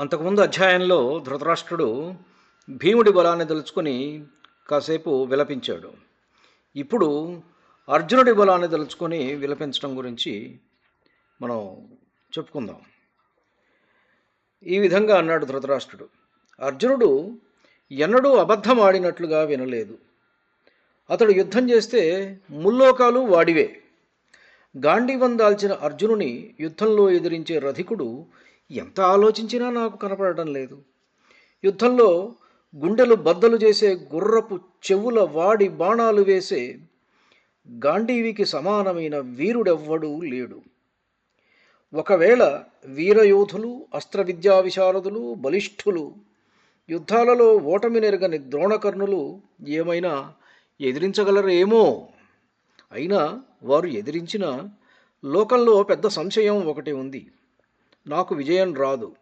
అంతకుముందు అధ్యాయంలో ధృతరాష్ట్రుడు భీముడి బలాన్ని తలుచుకొని కాసేపు విలపించాడు. ఇప్పుడు అర్జునుడి బలాన్ని తలుచుకొని విలపించడం గురించి మనం చెప్పుకుందాం. ఈ విధంగా అన్నాడు ధృతరాష్ట్రుడు. అర్జునుడు ఎన్నడూ అబద్ధం ఆడినట్లుగా వినలేదు. అతడు యుద్ధం చేస్తే ముల్లోకాలు వాడివే. గాంధీవం దాల్చిన అర్జునుని యుద్ధంలో ఎదిరించే రధికుడు ఎంత ఆలోచించినా నాకు కనపడటం లేదు. యుద్ధంలో గుండెలు బద్దలు చేసే గుర్రపు చెవుల వాడి బాణాలు వేసే గాంధీవికి సమానమైన వీరుడెవ్వడూ లేడు. ఒకవేళ వీరయోధులు అస్త్ర విద్యా విశారదులు బలిష్ఠులు యుద్ధాలలో ఓటమి నెరగని ద్రోణకర్ణులు ఏమైనా ఎదిరించగలరేమో? అయినా వారు ఎదిరించిన లోకంలో పెద్ద సంశయం ఒకటి ఉంది. నాకు విజయం రాదు.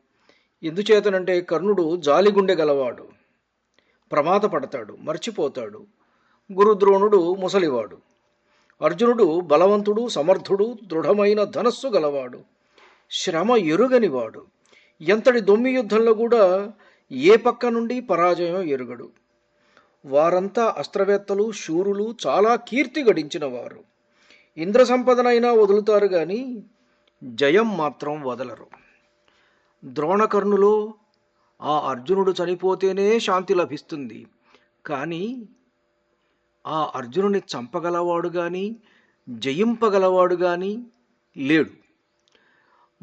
ఎందుచేతనంటే కర్ణుడు జాలిగుండె గలవాడు. ప్రమాద పడతాడు మర్చిపోతాడు. గురుద్రోణుడు ముసలివాడు. అర్జునుడు బలవంతుడు సమర్థుడు దృఢమైన ధనస్సు గలవాడు. శ్రమ ఎరుగనివాడు. ఎంతటి దొమ్మి యుద్ధంలో కూడా ఏ పక్క నుండి పరాజయం ఎరుగడు. వారంతా అస్త్రవేత్తలు శూరులు చాలా కీర్తి గడించిన వారు. ఇంద్ర సంపదనైనా వదులుతారు కానీ జయం మాత్రం వదలరు. ద్రోణకర్ణులో ఆ అర్జునుడు చనిపోతేనే శాంతి లభిస్తుంది. కానీ ఆ అర్జునుని చంపగలవాడు కానీ జయింపగలవాడు కానీ లేడు.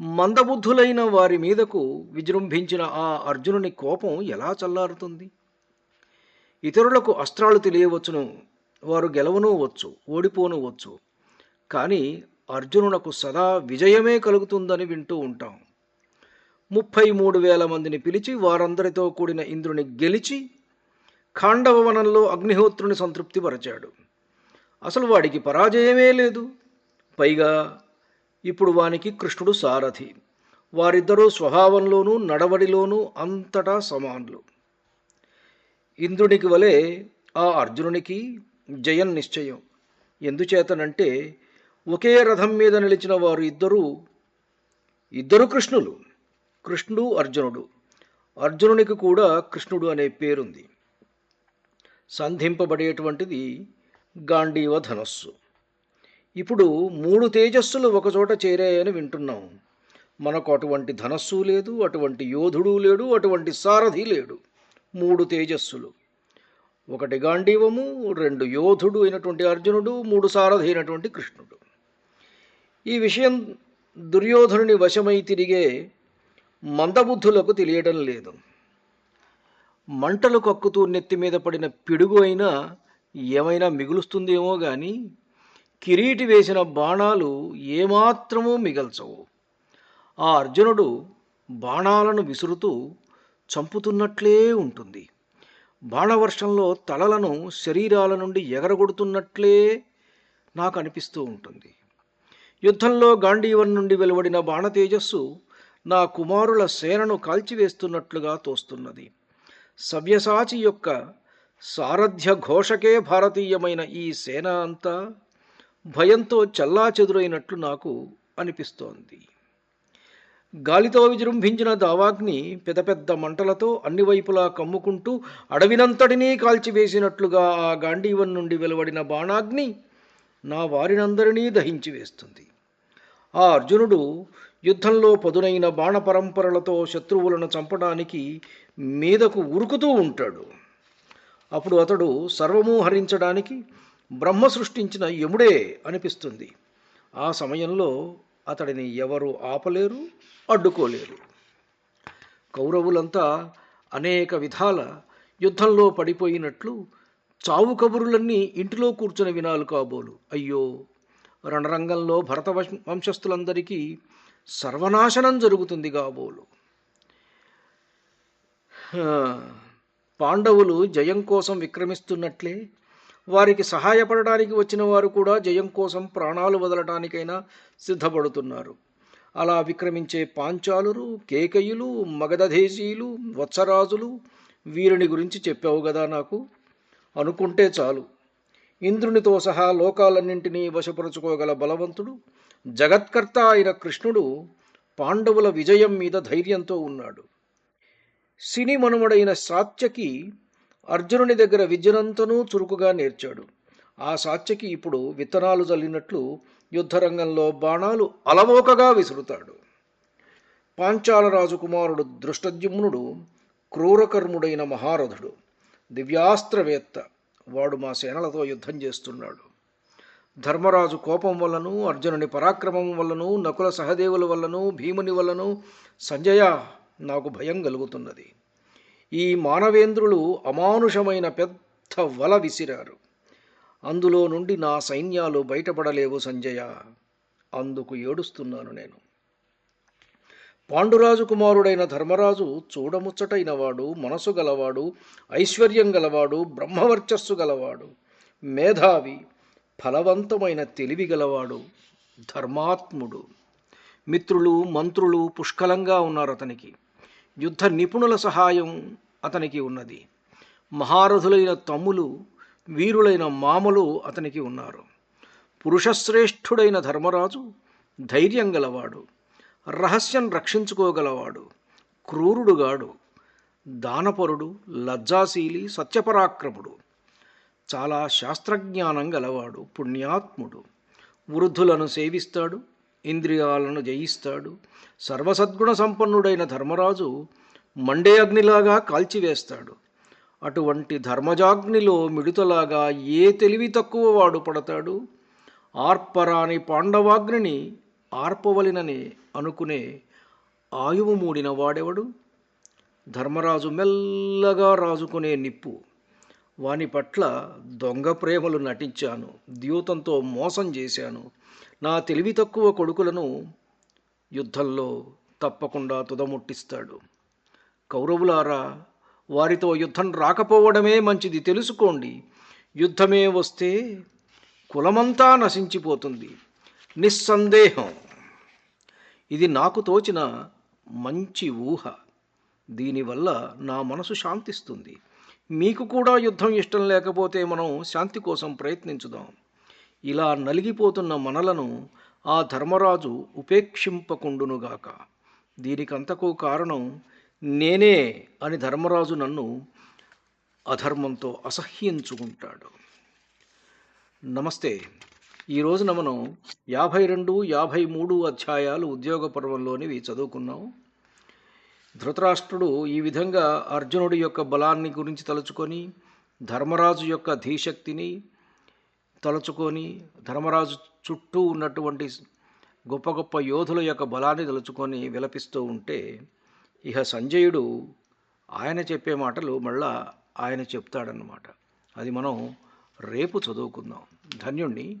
మందబుద్ధులైన వారి మీదకు విజృంభించిన ఆ అర్జునుని కోపం ఎలా చల్లారుతుంది? ఇతరులకు అస్త్రాలు తెలియవచ్చును వారు గెలవనూ వచ్చు ఓడిపోనూ వచ్చు. కానీ అర్జునునకు సదా విజయమే కలుగుతుందని వింటూ ఉంటాం. ముప్పై మూడు వేల మందిని పిలిచి వారందరితో కూడిన ఇంద్రుని గెలిచి ఖాండవవనంలో అగ్నిహోత్రుని సంతృప్తిపరచాడు అసలు వాడికి పరాజయమే లేదు. పైగా ఇప్పుడు వానికి కృష్ణుడు సారథి. వారిద్దరూ స్వభావంలోనూ నడవడిలోనూ అంతటా సమానులు. ఇంద్రునికి వలె ఆ అర్జునునికి జయం నిశ్చయం. ఎందుచేతనంటే ఒకే రథం మీద నిలిచిన వారు ఇద్దరు ఇద్దరు కృష్ణులు కృష్ణుడు అర్జునుడు. అర్జునునికి కూడా కృష్ణుడు అనే పేరుంది. సంధింపబడేటువంటిది గాంధీవ ధనస్సు. ఇప్పుడు మూడు తేజస్సులు ఒకచోట చేరాయని వింటున్నాం. మనకు అటువంటి ధనస్సు లేదు అటువంటి యోధుడు లేడు అటువంటి సారథి లేడు. మూడు తేజస్సులు. ఒకటి గాంధీవము రెండు యోధుడు అయినటువంటి అర్జునుడు మూడు సారథి అయినటువంటి కృష్ణుడు. ఈ విషయం దుర్యోధనుని వశమై తిరిగే మందబుద్ధులకు తెలియడం లేదు. మంటలు కక్కుతూ నెత్తి మీద పడిన పిడుగు అయినా ఏమైనా మిగులుస్తుందేమో కానీ కిరీటి వేసిన బాణాలు ఏమాత్రమూ మిగల్చవు. ఆ అర్జునుడు బాణాలను విసురుతూ చంపుతున్నట్లే ఉంటుంది. బాణవర్షంలో తలలను శరీరాల నుండి ఎగరగొడుతున్నట్లే నాకు అనిపిస్తూ ఉంటుంది. యుద్ధంలో గాంధీవన్ నుండి వెలువడిన బాణతేజస్సు నా కుమారుల సేనను కాల్చివేస్తున్నట్లుగా తోస్తున్నది. సవ్యసాచి యొక్క సారథ్య ఘోషకే భారతీయమైన ఈ సేన అంతా భయంతో చల్లాచెదురైనట్లు నాకు అనిపిస్తోంది. గాలితో విజృంభించిన దావాగ్ని పెద్ద పెద్ద మంటలతో అన్ని వైపులా కమ్ముకుంటూ అడవినంతటినీ కాల్చివేసినట్లుగా ఆ గాంధీవన్ నుండి వెలువడిన బాణాగ్ని నా వారినందరినీ దహించి వేస్తుంది. ఆ అర్జునుడు యుద్ధంలో పదునైన బాణ పరంపరలతో శత్రువులను చంపడానికి మీదకు ఉరుకుతూ ఉంటాడు. అప్పుడు అతడు సర్వము హరించడానికి బ్రహ్మ సృష్టించిన యముడే అనిపిస్తుంది. ఆ సమయంలో అతడిని ఎవరు ఆపలేరు అడ్డుకోలేరు. కౌరవులంతా అనేక విధాల యుద్ధంలో పడిపోయినట్లు చావు కబురులన్నీ ఇంటిలో కూర్చొని వినాలు కాబోలు. అయ్యో! రణరంగంలో భరత వంశస్థులందరికీ సర్వనాశనం జరుగుతుంది కాబోలు. పాండవులు జయం కోసం విక్రమిస్తున్నట్లే వారికి సహాయపడడానికి వచ్చిన వారు కూడా జయం కోసం ప్రాణాలు వదలటానికైనా సిద్ధపడుతున్నారు. అలా విక్రమించే పాంచాలురు కేకయులు మగధదేశీయులు వత్సరాజులు వీరిని గురించి చెప్పావు కదా నాకు? అనుకుంటే చాలు. ఇంద్రునితో సహా లోకాలన్నింటినీ వశపరుచుకోగల బలవంతుడు జగత్కర్త అయిన కృష్ణుడు పాండవుల విజయం మీద ధైర్యంతో ఉన్నాడు. సిని మనుమడైన సాత్యకి అర్జునుని దగ్గర విద్యనంతనూ చురుకుగా నేర్చాడు. ఆ సాత్యకి ఇప్పుడు విత్తనాలు చల్లినట్లు యుద్ధరంగంలో బాణాలు అలవోకగా విసురుతాడు. పాంచాల రాజకుమారుడు దృష్టద్యుమ్నుడు క్రూరకర్ముడైన మహారథుడు దివ్యాస్త్రవేత్త. వాడు మా సేనలతో యుద్ధం చేస్తున్నాడు. ధర్మరాజు కోపం వల్లను అర్జునుని పరాక్రమం వల్లను నకుల సహదేవుల వల్లను భీముని వల్లను సంజయ నాకు భయం కలుగుతున్నది. ఈ మానవేంద్రులు అమానుషమైన పెద్ద వల విసిరారు. అందులో నుండి నా సైన్యాలు బయటపడలేవు సంజయ. అందుకు ఏడుస్తున్నాను నేను. పాండురాజు కుమారుడైన ధర్మరాజు చూడముచ్చటైనవాడు మనసు గలవాడు ఐశ్వర్యం గలవాడు బ్రహ్మవర్చస్సు గలవాడు మేధావి ఫలవంతమైన తెలివి గలవాడు ధర్మాత్ముడు. మిత్రులు మంత్రులు పుష్కలంగా ఉన్నారు అతనికి. యుద్ధ నిపుణుల సహాయం అతనికి ఉన్నది. మహారథులైన తమ్ములు వీరులైన మామలు అతనికి ఉన్నారు. పురుషశ్రేష్ఠుడైన ధర్మరాజు ధైర్యం గలవాడు. రహస్యం రక్షించుకోగలవాడు క్రూరుడుగాడు దానపరుడు లజ్జాశీలి సత్యపరాక్రముడు చాలా శాస్త్రజ్ఞానం గలవాడు పుణ్యాత్ముడు వృద్ధులను సేవిస్తాడు ఇంద్రియాలను జయిస్తాడు సర్వసద్గుణ సంపన్నుడైన ధర్మరాజు మండే అగ్నిలాగా కాల్చివేస్తాడు. అటువంటి ధర్మజాగ్నిలో మిడుతలాగా ఏ తెలివి తక్కువ వాడు పడతాడు? ఆర్పరాని పాండవాగ్నిని ఆర్పవలినని అనుకునే ఆయువు మూడిన వాడెవడు? ధర్మరాజు మెల్లగా రాజుకునే నిప్పు. వాని పట్ల దొంగ ప్రేమలు నటించాను ద్యూతంతో మోసం చేశాను. నా తెలివి తక్కువ కొడుకులను యుద్ధంలో తప్పకుండా తుదముట్టిస్తాడు. కౌరవులారా వారితో యుద్ధం రాకపోవడమే మంచిది. తెలుసుకోండి యుద్ధమే వస్తే కులమంతా నశించిపోతుంది. నిస్సందేహం. ఇది నాకు తోచిన మంచి ఊహ. దీనివల్ల నా మనసు శాంతిస్తుంది. మీకు కూడా యుద్ధం ఇష్టం లేకపోతే మనం శాంతి కోసం ప్రయత్నించుదాం. ఇలా నలిగిపోతున్న మనలను ఆ ధర్మరాజు ఉపేక్షింపకుండునుగాక. దీనికంతకు కారణం నేనే అని ధర్మరాజు నన్ను అధర్మంతో అసహ్యించుకుంటాడు. నమస్తే. ఈ రోజున మనం యాభై రెండు యాభై మూడు అధ్యాయాలు ఉద్యోగ పర్వంలోనివి చదువుకున్నాం. ధృతరాష్ట్రుడు ఈ విధంగా అర్జునుడి యొక్క బలాన్ని గురించి తలుచుకొని ధర్మరాజు యొక్క ధీశక్తిని తలుచుకొని ధర్మరాజు చుట్టూ ఉన్నటువంటి గొప్ప గొప్ప యోధుల యొక్క బలాన్ని తలుచుకొని విలపిస్తూ ఉంటే ఇహ సంజయుడు ఆయన చెప్పే మాటలు మళ్ళా ఆయన చెప్తాడన్నమాట. అది మనం రేపు చదువుకుందాం. ధన్యుణ్ణి.